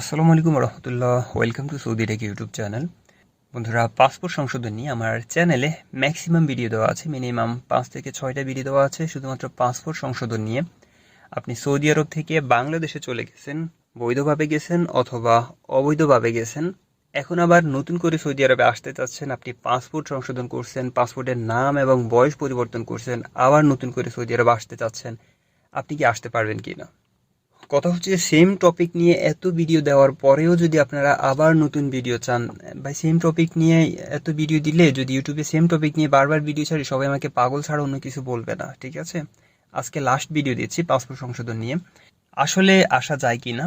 আসসালামু আলাইকুম রহমতুল্লাহ welcome to Saudi tech YouTube channel বন্ধুরা পাসপোর্ট সংশোধন নিয়ে আমার চ্যানেলে ম্যাক্সিমাম ভিডিও দেওয়া আছে। মিনিমাম পাঁচ থেকে ছয়টা ভিডিও দেওয়া আছে, শুধুমাত্র পাসপোর্ট সংশোধন নিয়ে। আপনি সৌদি আরব থেকে বাংলাদেশে চলে গেছেন, বৈধভাবে গেছেন অথবা অবৈধভাবে গেছেন। এখন আবার নতুন করে সৌদি আরবে আসতে চাচ্ছেন, আপনি পাসপোর্ট সংশোধন করছেন পাসপোর্টের নাম এবং বয়স পরিবর্তন করছেন, আবার নতুন করে সৌদি আরবে আসতে চাচ্ছেন। আপনি কি আসতে পারবেন কি না কথা হচ্ছে সেম টপিক নিয়ে এত ভিডিও দেওয়ার পরেও যদি আপনারা আবার নতুন ভিডিও চান, ভাই সেম টপিক নিয়ে এত ভিডিও দিলে যদি ইউটিউবে সেম টপিক নিয়ে বারবার ভিডিও ছাড়ি, সবাই আমাকে পাগল ছাড়া অন্য কিছু বলবে না, ঠিক আছে? আজকে লাস্ট ভিডিও দিচ্ছি পাসপোর্ট সংশোধন নিয়ে। আসলে আসা যায় কি না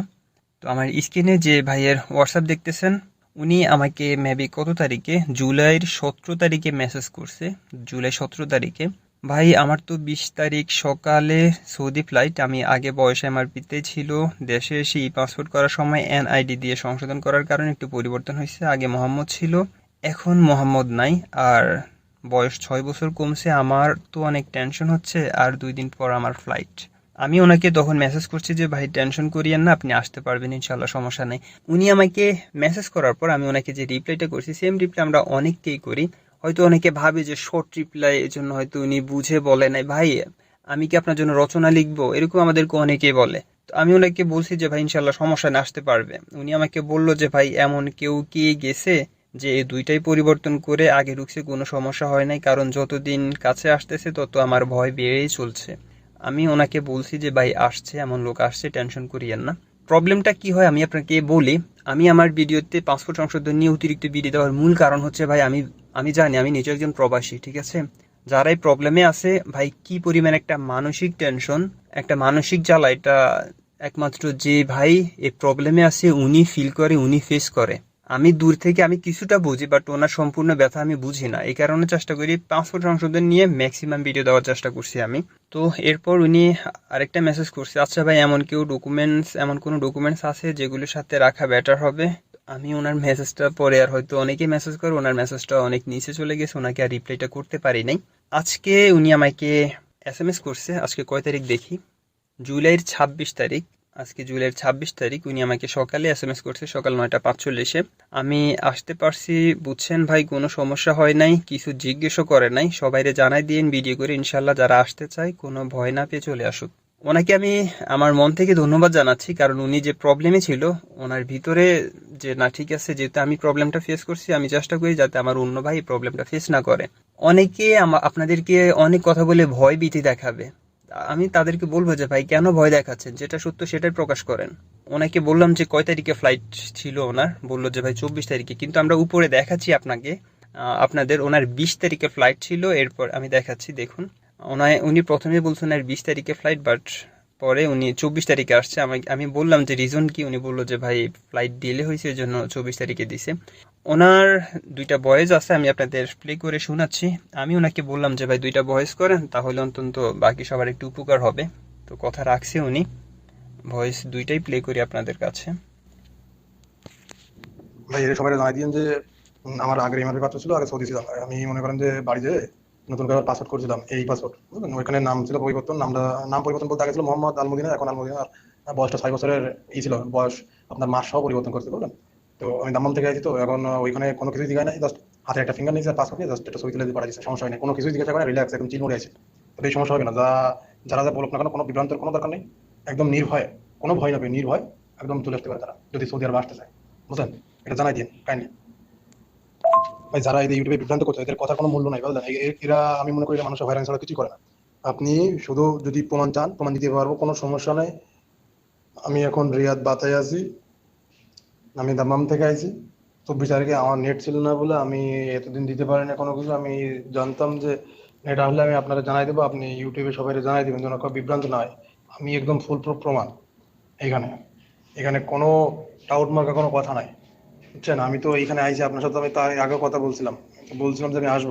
তো আমার স্ক্রিনে যে ভাইয়ের হোয়াটসঅ্যাপ দেখতেছেন, উনি আমাকে মেবি কত তারিখে? জুলাইয়ের সতেরো তারিখে মেসেজ করছে, জুলাই সতেরো তারিখে। ভাই, আমার তো বিশ তারিখ সকালে সৌদি ফ্লাইট আমি আগে বয়স এমআরপিতে ছিল, দেশে এসে ই পাসপোর্ট করার সময় এনআইডি দিয়ে সংশোধন করার কারণে একটু পরিবর্তন হয়েছে, আগে মোহাম্মদ ছিল, এখন মোহাম্মদ নাই, আর বয়স ছয় বছর কমছে, আমার তো অনেক টেনশন হচ্ছে, আর দুই দিন পর আমার ফ্লাইট আমি ওনাকে তখন মেসেজ করছি যে, ভাই টেনশন করিয়েন না, আপনি আসতে পারবেন ইনশাল্লাহ সমস্যা নেই। উনি আমাকে মেসেজ করার পর আমি ওনাকে যে রিপ্লাইটা করছি সেম রিপ্লাই আমরা অনেককেই করি। হয়তো অনেকে ভাবে যে শর্ট রিপ্লাই এর জন্য হয়তো উনি বুঝে বলে নাই। ভাই, আমি কি আপনার জন্য রচনা লিখব? এরকম আমাদেরকে অনেকেই বলে। তো আমি ওনাকে বলছি যে, ভাই ইনশাল্লাহ সমস্যা না আসতে পারবে। উনি আমাকে বলল যে, ভাই, এমন কেউ কি গেছে যে এই দুইটাই পরিবর্তন করে আগে ঢুকছে কোনো সমস্যা হয় নাই, কারণ যতদিন কাছে আসতেছে, তত আমার ভয় বেড়েই চলছে। আমি ওনাকে বলছি যে, ভাই, আসছে, এমন লোক আসছে, টেনশন করিয়েন না। প্রবলেমটা কি হয় আমি আপনাকে বলি। আমি আমার ভিডিওতে পাসপোর্ট সংশোধন নিয়ে অতিরিক্ত ভিডিও দেওয়ার মূল কারণ হচ্ছে ভাই, আমি আমি জানি, আমি নিজে একজন প্রবাসী, ঠিক আছে? যারাই প্রবলেমে আছে, ভাই, কি পরিমাণ একটা মানসিক টেনশন একটা মানসিক জ্বালা, এটা একমাত্র যে ভাই এই প্রবলেমে আছে, উনি ফিল করে, উনি ফেস করে। আমি দূর থেকে আমি কিছুটা বুঝি বাট ওনার সম্পূর্ণ ব্যথা আমি বুঝি না। এই কারণে চেষ্টা করি পাসপোর্ট সংশোধন নিয়ে ম্যাক্সিমাম ভিডিও দেওয়ার চেষ্টা করছি আমি। তো এরপর উনি আরেকটা মেসেজ করছে আচ্ছা ভাই, এমন কেউ ডকুমেন্টস এমন কোনো ডকুমেন্টস আছে যেগুলোর সাথে রাখা বেটার হবে? আমি ওনার মেসেজটা পরে আর হয়তো অনেকেই মেসেজ করে, ওনার মেসেজটা অনেক নিচে চলে গেছে, ওনাকে আর রিপ্লাইটা করতে পারি নাই। আজকে উনি আমাকে এস এম এস করছে, আজকে কয় তারিখ দেখি? জুলাইয়ের ছাব্বিশ তারিখ। আজকে জুলাইয়ের ছাব্বিশ তারিখ, উনি আমাকে সকালে এস এম এস করছে, সকাল নয়টা পাঁচচল্লিশে। আমি আসতে পারছি, বুঝছেন ভাই, কোনো সমস্যা হয় নাই, কিছু জিজ্ঞেসও করে নাই। সবাইরে জানাই দিন ভিডিও করে ইনশাল্লাহ যারা আসতে চায়, কোনো ভয় না পেয়ে চলে আসুক। ওনাকে আমি আমার মন থেকে ধন্যবাদ জানাচ্ছি, কারণ উনি যে প্রবলেমে ছিল, ওনার ভিতরে যে, না, ঠিক আছে, যেহেতু আমি প্রবলেমটা ফেস করছি, আমি চেষ্টা করি যাতে আমার অন্য ভাই প্রবলেমটা ফেস না করে। অনেকে আপনাদেরকে অনেক কথা বলে ভয় ভীতি দেখাবে। আমি তাদেরকে বলব যে, ভাই, কেন ভয় দেখাচ্ছেন? যেটা সত্য সেটাই প্রকাশ করেন। ওনাকে বললাম যে, কয় তারিখে ফ্লাইট ছিল ওনার? বলল যে, ভাই, চব্বিশ তারিখে। কিন্তু আমরা উপরে দেখাচ্ছি আপনাকে আপনাদের ওনার বিশ তারিখে ফ্লাইট ছিল। এরপর আমি দেখাচ্ছি, দেখুন। ওনায়, উনি প্রথমে বলছেন আর বিশ তারিখে ফ্লাইট বাট পরে উনি চব্বিশ তারিখে আসছে। আমি আমি বললাম যে রিজন কি? উনি বলল যে, ভাই ফ্লাইট ডিলে হয়েছে এই জন্য চব্বিশ তারিখে দিছে। ওনার দুইটা ভয়েস আছে, আমি আপনাদের প্লে করে শোনাচ্ছি। আমি ওনাকে বললাম যে, ভাই, দুইটা ভয়েস করেন, তাহলে অন্তত বাকি সবার একটু উপকার হবে। তো কথা রাখছে উনি। ভয়েস দুইটাই প্লে করি আপনাদের কাছে। ভাই সবাই জানাই দিন যে, আমার আগের ইমারি পাত্র ছিল, আগে সৌদি ছিলাম। আমি মনে করেন যে, বাড়িতে নতুন করে পাসপোর্ট করেছিলাম, এই বুঝলেন? ওইখানে নাম ছিল পরিবর্তন, নামটা, নাম পরিবর্তন বলতে আগে ছিল মোহাম্মদ আলমুদিনা, এখন আলমুদিনা বয়সটা ছয় বছরের ই ছিল, বয়স আপনার মাস সহ পরিবর্তন করছে, বুঝলেন? তো আমি দাম্মাম থেকে আছি তো এখন ওইখানে কোনো কিছু জিজ্ঞাসা নাই জাস্ট হাতে একটা ফিঙ্গার নিয়েছে পাসপোর্ট নিয়ে জাস্ট একটা ছবি তুলে দিয়ে পাঠিয়েছে, সমস্যা হয় না কোনো কিছুই জিজ্ঞাসা করে রিল্যাক্স একদম চিল আছে। তো এই সমস্যা হবে না, যা, যারা যা বলুক না কেন, কোনো বিভ্রান্তের কোনো দরকার নেই, একদম নির্ভয়, কোনো ভয় না নির্ভয় একদম চলে আসতে পারে তারা, যদি সৌদি আরব আসতে চায়। বুঝলেন? এটা জানাই দিন কাইন্ডলি ভাই, যারা এই ইউটিউবে বিভ্রান্ত করছে, এদের কথা কোনো মূল্য নাই, বুঝলেন? এরা, আমি মনে করি মানুষের হয়রানি ছাড়া কিছু করে না। আপনি শুধু যদি প্রমাণ চান, প্রমাণ দিতে পারব, কোনো সমস্যা নেই। আমি এখন রিয়াদ বাতায় আছি। আমি দাম্মাম থেকে আইছি। চব্বিশ তারিখে আমার নেট ছিল না বলে আমি এতদিন দিতে পারি না কোনো কিছু। আমি জানতাম যে নেট আসলে আমি আপনারা জানাই দেবো, আপনি ইউটিউবে সবাই জানাই দেবেন যেন কেউ বিভ্রান্ত না হয়। আমি একদম ফুল প্রুফ প্রমাণ এখানে। এখানে কোনো ডাউট মার্কা কোনো কথা নাই। বুঝছেন? আমি তো এইখানে আইছি, আপনার সাথে আমি তার আগে কথা বলছিলাম। বলছিলাম যে আমি আসব।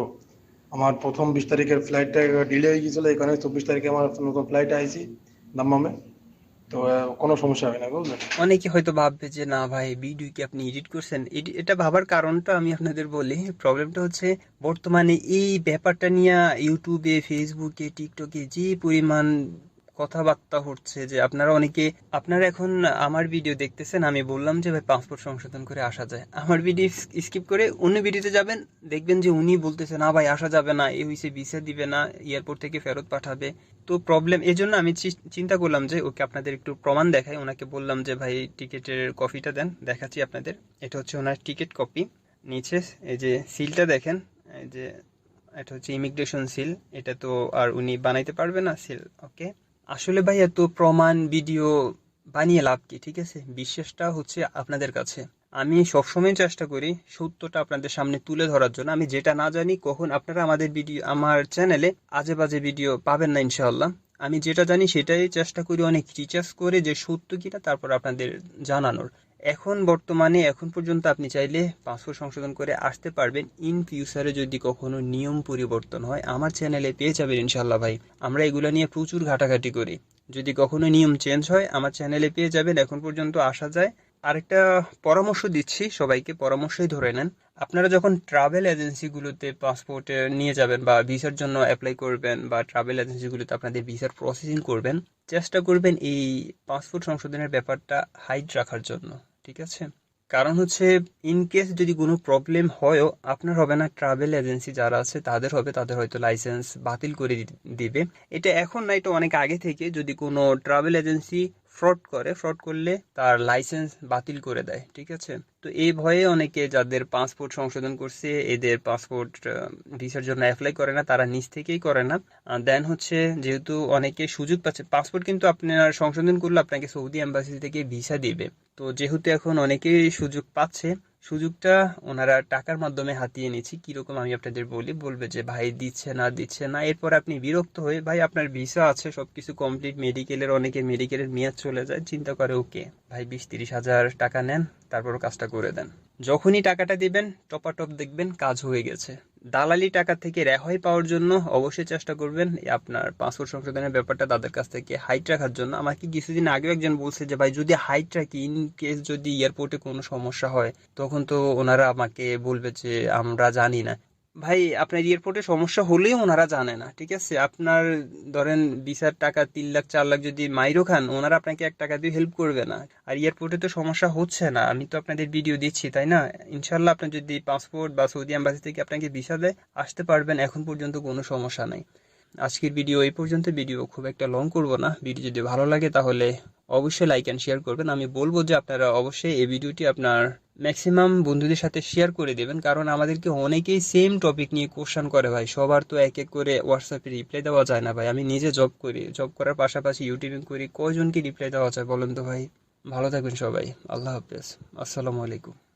আমার প্রথম বিশ তারিখের ফ্লাইটটা ডিলে হয়ে গিয়েছিল, এখানে চব্বিশ তারিখে আমার নতুন ফ্লাইটে আইছি দাম্মামে তো কোনো সমস্যা হবে না বুঝলেন অনেকে হয়তো ভাববে যে, না ভাই ভিডিও কি আপনি এডিট করছেন? এটা ভাবার কারণটা আমি আপনাদের বলি। প্রবলেমটা হচ্ছে, বর্তমানে এই ব্যাপারটা নিয়ে ইউটিউবে ফেসবুকে টিকটকে যে পরিমাণ কথাবার্তা হচ্ছে যে আপনারা অনেকে, আপনারা এখন আমার ভিডিও দেখতেছেন, আমি বললাম যে ভাই পাসপোর্ট সংশোধন করে আসা যায়। আমার ভিডিও স্কিপ করে অন্য ভিডিওতে যাবেন, দেখবেন যে উনি বলতেছে, না ভাই, আসা যাবে না এই হয়েছে ভিসা দিবে না এয়ারপোর্ট থেকে ফেরত পাঠাবে। তো প্রবলেম এই জন্য আমি চিন্তা করলাম যে, ওকে আপনাদের একটু প্রমাণ দেখাই। ওনাকে বললাম যে, ভাই, টিকিটের কপিটা দেন, দেখাচ্ছি আপনাদের। এটা হচ্ছে ওনার টিকিট কপি নিচে, এই যে সিলটা দেখেন, এই যে, এটা হচ্ছে ইমিগ্রেশন সিল এটা তো আর উনি বানাইতে পারবে না সিল ওকে আসলে ভাই এত প্রমাণ, ভিডিও বানিয়ে লাভ কি? ঠিক আছে? বিশ্বাসটা হচ্ছে আপনাদের কাছে। আমি সবসময় চেষ্টা করি সত্যটা আপনাদের সামনে তুলে ধরার জন্য। আমি যেটা না জানি, কখন আপনারা আমাদের ভিডিও, আমার চ্যানেলে আজে বাজে ভিডিও পাবেন না, ইনশাআল্লাহ। আমি যেটা জানি, সেটাই চেষ্টা করি অনেক রিচার্জ করে যে সত্য কিনা, তারপর আপনাদের জানানোর। এখন বর্তমানে, এখন পর্যন্ত আপনি চাইলে পাসপোর্ট সংশোধন করে আসতে পারবেন। ইন ফিউচারে যদি কখনো নিয়ম পরিবর্তন হয়, আমার চ্যানেলে পেয়ে যাবেন ইনশাল্লাহ ভাই। আমরা এগুলো নিয়ে প্রচুর ঘাটাঘাটি করি। যদি কখনো নিয়ম চেঞ্জ হয়, আমার চ্যানেলে পেয়ে যাবেন। এখন পর্যন্ত আসা যায়। আরেকটা পরামর্শ দিচ্ছি, সবাইকে পরামর্শই ধরে নেন। আপনারা যখন ট্রাভেল এজেন্সিগুলোতে পাসপোর্ট নিয়ে যাবেন বা ভিসার জন্য অ্যাপ্লাই করবেন বা ট্রাভেল এজেন্সিগুলোতে আপনাদের ভিসার প্রসেসিং করবেন, চেষ্টা করবেন এই পাসপোর্ট সংশোধনের ব্যাপারটা হাইড রাখার জন্য। ঠিক আছে? কারণ হচ্ছে ইন কেস যদি কোনো প্রবলেম হয়ও, আপনার হবে না ট্রাভেল এজেন্সি যারা আছে, তাদের হবে, তাদের হয়তো লাইসেন্স বাতিল করে দিবে। এটা এখন না, এটা অনেক আগে থেকে যদি কোনো ট্রাভেল এজেন্সি ফ্রড করে ফ্রড করলে তার লাইসেন্স বাতিল করে দেয়, ঠিক আছে? তো এই ভয়ে অনেকে যাদের পাসপোর্ট সংশোধন করছে, এদের পাসপোর্ট ভিসার জন্য অ্যাপ্লাই করে না, তারা নিজ থেকেই করে না। দেন হচ্ছে যেহেতু অনেকে সুযোগ পাচ্ছে পাসপোর্ট কিন্তু আপনার সংশোধন করলে আপনাকে সৌদি এম্বাসি থেকে ভিসা দিবে। তো যেহেতু এখন অনেকেই সুযোগ পাচ্ছে সুযোগটা ওনারা টাকার মাধ্যমে হাতিয়ে নিয়েছি। কীরকম আমি আপনাদের বলি, বলবে যে, ভাই, দিচ্ছে না দিচ্ছে না। এরপর আপনি বিরক্ত হয়ে, ভাই, আপনার ভিসা আছে সব কিছু কমপ্লিট মেডিকেলের অনেকে মেডিকেলের মেয়াদ চলে যায়। চিন্তা করে, ওকে, ভাই বিশ তিরিশ হাজার টাকা নেন, তারপর কাজটা করে দেন। যখনই টাকাটা দিবেন, টপাটপ দেখবেন, কাজ হয়ে গেছে। দালালি টাকা থেকে রেহাই পাওয়ার জন্য অবশ্যই চেষ্টা করবেন আপনার পাসপোর্ট সংশোধনের ব্যাপারটা তাদের কাছ থেকে হাইট রাখার জন্য। আমাকে কিছুদিন আগেও একজন বলছে যে, ভাই, যদি হাইট রাখি ইন কেস যদি এয়ারপোর্টে কোনো সমস্যা হয়, তখন তো ওনারা আমাকে বলবে যে, আমরা জানি না। ভাই, আপনার এয়ারপোর্টে সমস্যা হলেই ওনারা জানে না, ঠিক আছে? আপনার ধরেন ভিসার টাকা তিন লাখ, চার লাখ যদি মাইরো খান, ওনারা আপনাকে এক টাকা দিয়ে হেল্প করবে না। আর এয়ারপোর্টে তো সমস্যা হচ্ছে না, আমি তো আপনাদের ভিডিও দিচ্ছি, তাই না? ইনশাল্লাহ আপনার যদি পাসপোর্ট বা সৌদি অ্যাম্বাসি থেকে আপনাকে ভিসা দেয়, আসতে পারবেন, এখন পর্যন্ত কোনো সমস্যা নাই। আজকের ভিডিও এই পর্যন্ত ভিডিও খুব একটা লং করব না ভিডিও যদি ভালো লাগে তাহলে অবশ্যই লাইক অ্যান্ড শেয়ার করবেন। আমি বলব যে আপনারা অবশ্যই এই ভিডিওটি আপনার ম্যাক্সিমাম বন্ধুদের সাথে শেয়ার করে দেবেন। কারণ আমাদেরকে অনেকেই সেম টপিক নিয়ে কোশ্চান করে ভাই। সবার তো এক এক করে হোয়াটসঅ্যাপে রিপ্লাই দেওয়া যায় না ভাই। আমি নিজে জব করি জব করার পাশাপাশি ইউটিউবে করি। কয়জনকে রিপ্লাই দেওয়া যায় বলেন তো ভাই? ভালো থাকবেন সবাই। আল্লাহ হাফেজ। আসসালামু আলাইকুম।